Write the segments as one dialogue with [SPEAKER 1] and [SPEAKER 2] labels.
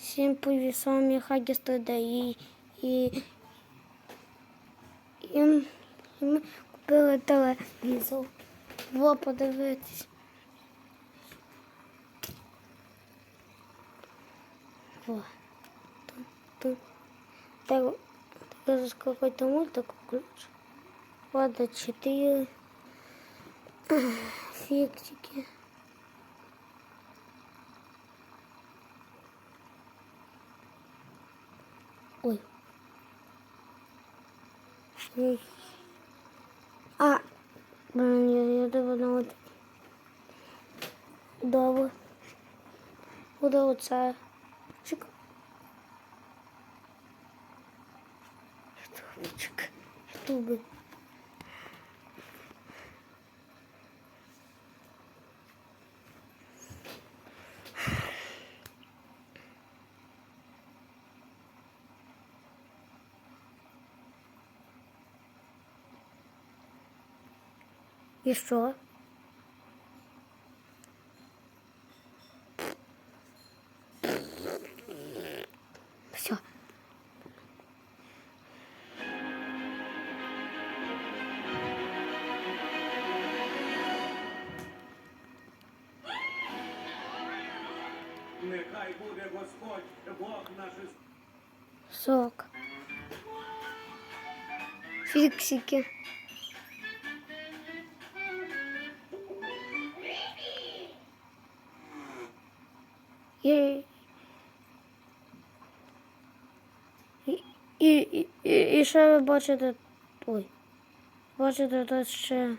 [SPEAKER 1] Всім привіт, з вами Хагі Стеда і, і, і, м- і ми купили телевізор. Во, подивитись. Во. Тут, тут. Так, так какой-то мультик включу. Ладно, четыре фиктики. Ой. А, блин, я, думала. Добре. Куди оце? Чик. Штубчик. Штуби. І що? Все.
[SPEAKER 2] Нехай буде Господь, Бог наш
[SPEAKER 1] Сок. Фіксики. І, і, і, і, і, і ще ви бачите. Ой. Бачите тут ще.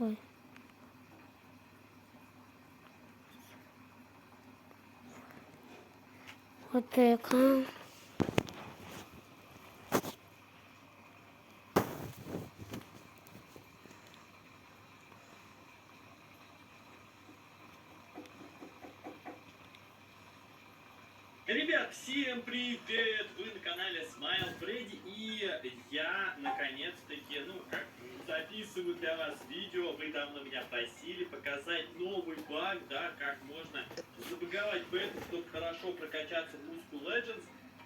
[SPEAKER 1] Ой. От така.
[SPEAKER 3] Ребят, всем привет! Вы на канале Smile Freddy и я наконец-таки, ну как, записываю для вас видео. Вы давно меня просили показать новый баг, да, как можно забаговать бету, чтобы хорошо прокачаться в Muscle Legends.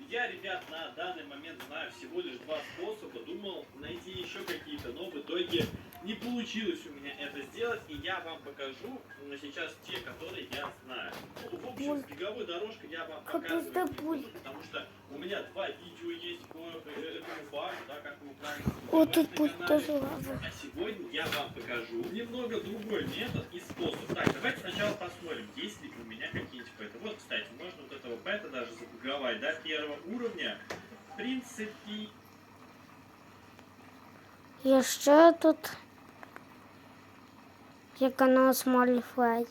[SPEAKER 3] Я, ребят, на данный момент знаю всего лишь два способа. Думал найти еще какие-то, но в итоге не получилось у меня это сделать. И я вам покажу но сейчас те, которые я знаю. Ну, в общем, с беговой дорожкой я вам буду,
[SPEAKER 1] будет?
[SPEAKER 3] потому что у меня два видео есть по э, этому багу, да, как вы правильно
[SPEAKER 1] Вот тут будет тоже лава.
[SPEAKER 3] А сегодня я вам покажу немного другой метод и способ. Так, давайте сначала посмотрим, есть ли у меня какие-нибудь бета. Вот, кстати, можно вот этого бета даже забаговать, да, первого уровня. В принципе,
[SPEAKER 1] Є ще тут є канал Small Fly.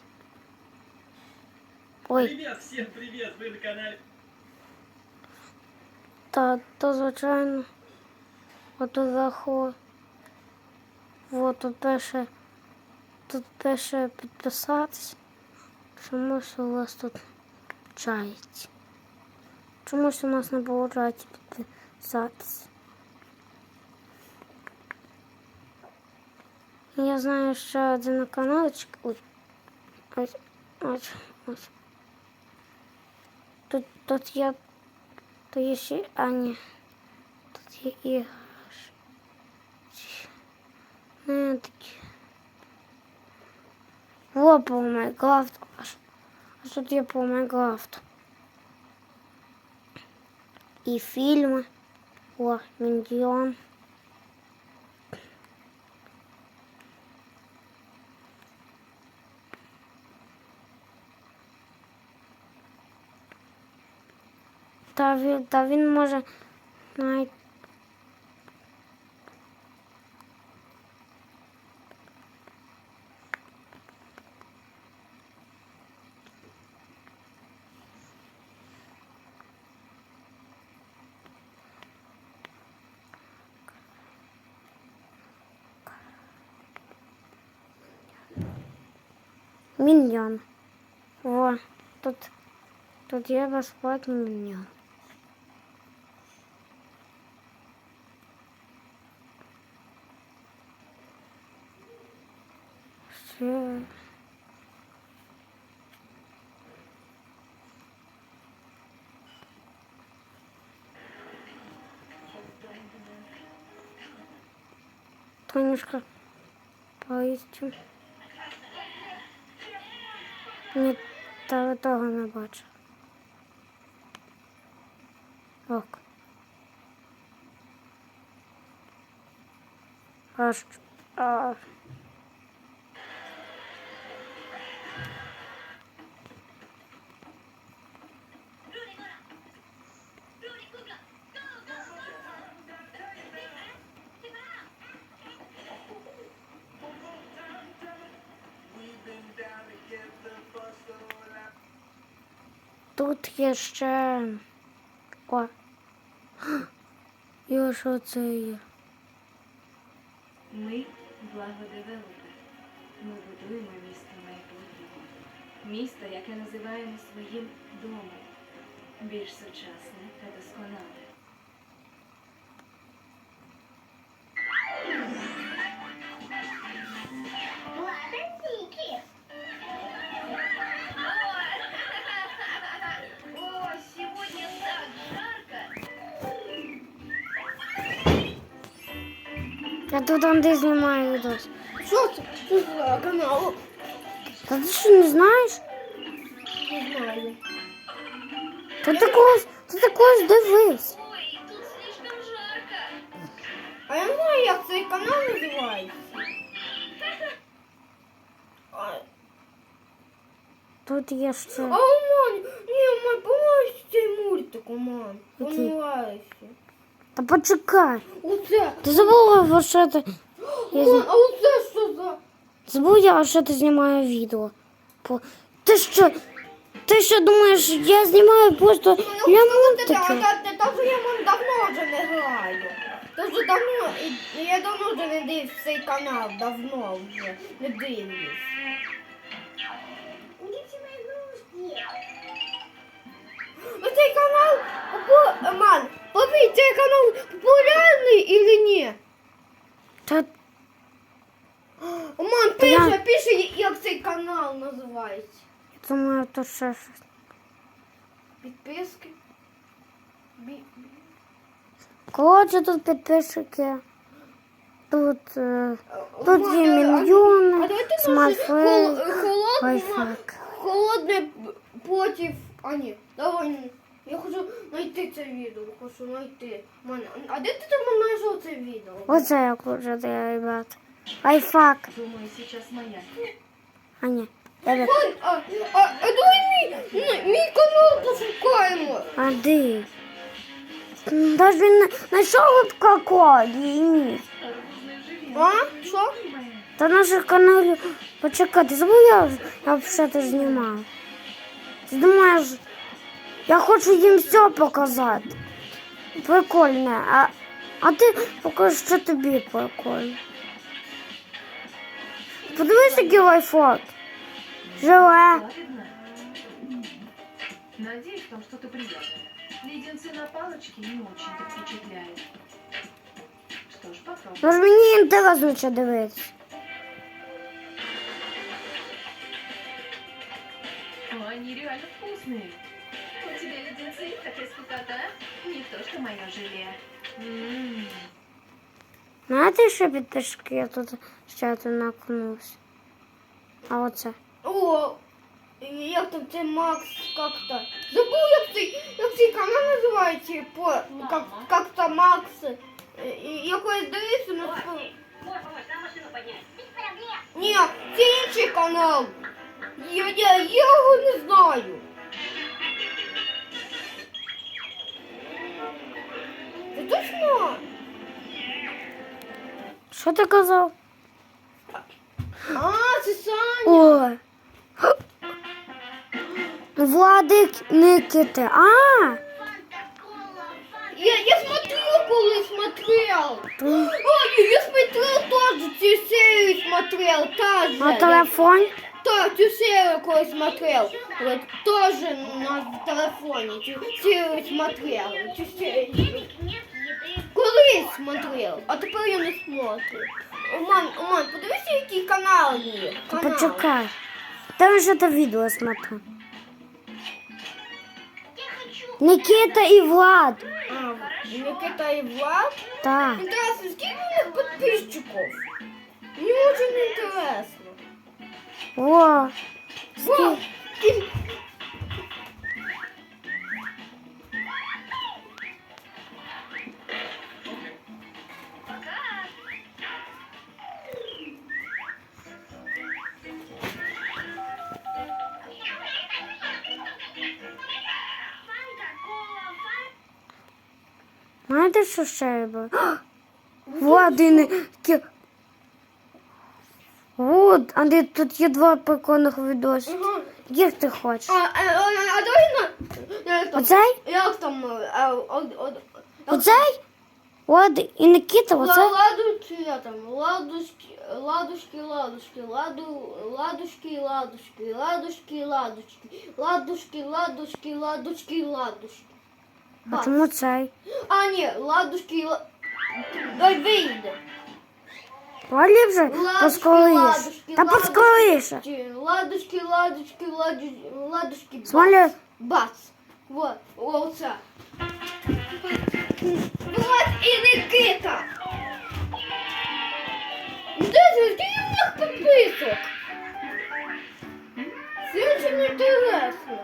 [SPEAKER 1] Ой,
[SPEAKER 3] ребят, всем привет, вы на канале
[SPEAKER 1] та, то звичайно. От вверху. Вот тут пише. Тут пише підписатись. Чомусь у вас тут чається. Чомусь у нас не виходить підписатись. Я знаю ще один каналчик. Ой. Ось, ось, ось. Тут, тут є. То є ще. А, ні. Тут є іграш. Не такі. О, по Майнкрафту. Аж, аж тут є по Майнкрафту. І фільми. О, Міньйон. Та він, та він може навіть. Міньйон. О, тут, тут є безплатний міньйон. Це... Тонюшка, поїстю. Ні, та того не бачу. Ок. Аж. А... Тут є ще. О. І що це є.
[SPEAKER 4] Ми благодевелопер. Ми будуємо місто майбутнього. Місто, яке називаємо своїм домом. Більш сучасне та досконале.
[SPEAKER 1] Я тут там де знімаю відос.
[SPEAKER 5] Що це? Що це за канал?
[SPEAKER 1] Та ти що не знаєш?
[SPEAKER 5] Не знаю.
[SPEAKER 1] Ти такого, ти такого дивись.
[SPEAKER 6] Ой, тут слишком жарко.
[SPEAKER 5] А я не знаю, як цей канал називається. А,
[SPEAKER 1] Тут є ще.
[SPEAKER 5] а мам, ні, мам, помагаєш цей мультик, мам.
[SPEAKER 1] Який? Та почекай.
[SPEAKER 5] Оце.
[SPEAKER 1] Ти забула, що ти. Я з-
[SPEAKER 5] а оце що за?
[SPEAKER 1] Забув я, що ти знімаю відео. По... Ти що? Ти що думаєш, я знімаю просто для
[SPEAKER 5] Та,
[SPEAKER 1] мультики?
[SPEAKER 5] та, та, та, я мам давно вже не граю. Та вже давно, я давно вже не дивлюсь цей канал, давно вже не дивлюсь. Ну цей канал, попу- мам, папі, цей канал популярний или ні?
[SPEAKER 1] Та
[SPEAKER 5] Мам,
[SPEAKER 1] Та я-
[SPEAKER 5] пише, пише, як цей канал називається.
[SPEAKER 1] думаю, то ще щось.
[SPEAKER 5] Підписки. Бі...
[SPEAKER 1] Коротше, тут підписчики. Тут, е, тут
[SPEAKER 5] Мам,
[SPEAKER 1] є
[SPEAKER 5] а- а-
[SPEAKER 1] мільйони,
[SPEAKER 5] А давайте може
[SPEAKER 1] смартфейк,
[SPEAKER 5] хол- холодне,
[SPEAKER 1] вайфак.
[SPEAKER 5] холодне проти... А ні, давай. Я хочу знайти це відео, хочу знайти. Мам, а де ти там знайшов це відео?
[SPEAKER 1] Оце як лучше, ребят. Вайфак.
[SPEAKER 4] Думаю, сейчас моя.
[SPEAKER 1] А ні. Тебе.
[SPEAKER 5] Мам, а, а, а давай мій, мій, мій канал пошукаємо.
[SPEAKER 1] А де? Даже не знайшов какой ні.
[SPEAKER 5] А? Що?
[SPEAKER 1] Та наших каналів. Почекай, ти забув я, я взагалі знімаю. Ти думаєш, я хочу їм все показати. Прикольне. А, а ти покажи, що тобі прикольно. Подивись, який лайфхак. Живе.
[SPEAKER 4] Ладно. Надеюсь, там что-то приятное. Леденцы на палочке не очень-то впечатляют. Что ж, попробуем.
[SPEAKER 1] Ну ж мені інтересно що дивитися.
[SPEAKER 4] О, они реально вкусные. У тебя леденцы, такая скукота. Не то, что мое желе. М.
[SPEAKER 1] Знаєте, що підписчики я тут ще тут накнувся? А оце.
[SPEAKER 5] О, як там це Макс как-то. Забув, як цей, як цей канал називається. По, как, как-то Макс. е, і Якось дивився на сп- Ні, це інший канал. Я, я, я його не знаю. Це точно?
[SPEAKER 1] Що ти казав?
[SPEAKER 5] А, це Саня.
[SPEAKER 1] Ой. Владик Никити. А!
[SPEAKER 5] Я, я смотрел, коли смотрел.
[SPEAKER 1] Ти
[SPEAKER 5] Ой, я смотрел тоже цю серію смотрел, тоже.
[SPEAKER 1] на телефон?
[SPEAKER 5] кто Тюсею кое смотрел, вот, тоже на телефоне Тюсею смотрел, Тюсею. Колись смотрел, а тепер я не смотрю. Мам, мам, подивися, який канал є. Канал.
[SPEAKER 1] Почекай. Там же то відео смотрю. Никита и Влад.
[SPEAKER 5] А, Никита и Влад?
[SPEAKER 1] Да.
[SPEAKER 5] Интересно, сколько у них подписчиков? Мне очень интересно.
[SPEAKER 1] О!
[SPEAKER 6] Стой!
[SPEAKER 1] Знаєте, що ще я От, Андрій, тут є два прикольних відоси.
[SPEAKER 5] Ага.
[SPEAKER 1] Яких ти хочеш?
[SPEAKER 5] А, а, а, а давай на... Як там?
[SPEAKER 1] Оцей?
[SPEAKER 5] Як там? е, а, од- од-
[SPEAKER 1] Оцей? Влад і Никита,
[SPEAKER 5] Ла-
[SPEAKER 1] оцей?
[SPEAKER 5] Ладу, чи я там? Ладушки, ладушки, ладушки, ладу, ладушки, ладушки, ладушки, ладушки, ладушки, ладушки, ладушки, ладушки.
[SPEAKER 1] А чому цей?
[SPEAKER 5] А, ні, ладушки, ла... Дай вийде.
[SPEAKER 1] Палі вже
[SPEAKER 5] посколиш.
[SPEAKER 1] Та
[SPEAKER 5] посколиш. Ладушки, ладушки, ладушки, ладушки.
[SPEAKER 1] Смоля.
[SPEAKER 5] Бац. Вот, оце. Вот і Никита. Де звідки я мог пописок? Це дуже інтересно.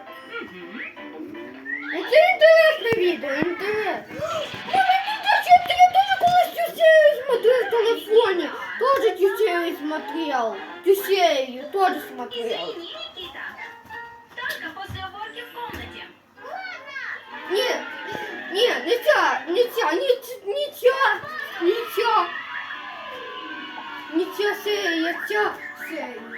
[SPEAKER 5] Це інтересне відео, інтересно. Ну, Тюсею смотрел в телефоне, тоже Тюсею смотрел. Тюсею тоже смотрел.
[SPEAKER 6] Извини, Никита. Только после уборки в комнате.
[SPEAKER 5] Нет,
[SPEAKER 6] нет, нельзя, нельзя, нельзя, нельзя. Нельзя, нельзя, нельзя.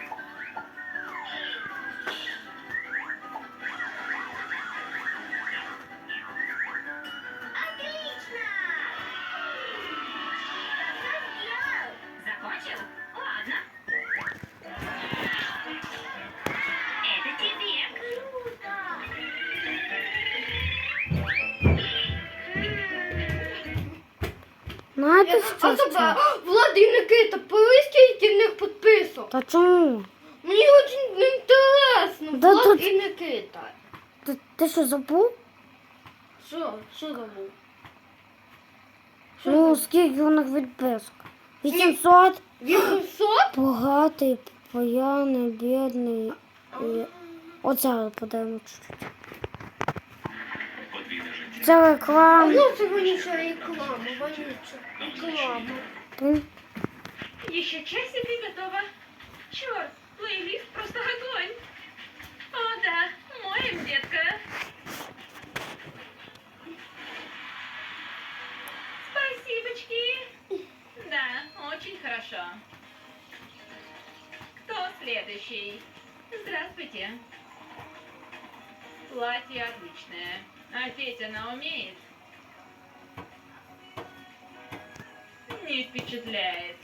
[SPEAKER 1] Знаєте,
[SPEAKER 5] А
[SPEAKER 1] що
[SPEAKER 5] тебе,
[SPEAKER 1] це?
[SPEAKER 5] Влад і Никита, повись скільки в них підписок.
[SPEAKER 1] Та чому?
[SPEAKER 5] Мені дуже інтересно,
[SPEAKER 1] Да
[SPEAKER 5] Влад
[SPEAKER 1] тут-
[SPEAKER 5] і Никита.
[SPEAKER 1] Ти, ти що забув?
[SPEAKER 5] Що, що забув? Що
[SPEAKER 1] Ну,
[SPEAKER 5] забув?
[SPEAKER 1] скільки у них відписок? 800?
[SPEAKER 5] 800?
[SPEAKER 1] Богатий, пояний, бідний. І... Оце подаємо чуть-чуть. Це
[SPEAKER 5] А
[SPEAKER 1] реклама.
[SPEAKER 5] ну це вонюча реклама, вонюча реклама.
[SPEAKER 1] М,
[SPEAKER 4] Еще часик и готово. Черт, плейлист просто огонь. О, да, моем, детка. Спасибочки. Да, очень хорошо. Кто следующий? Здравствуйте. Платье отличное. А петь она умеет? Не впечатляет.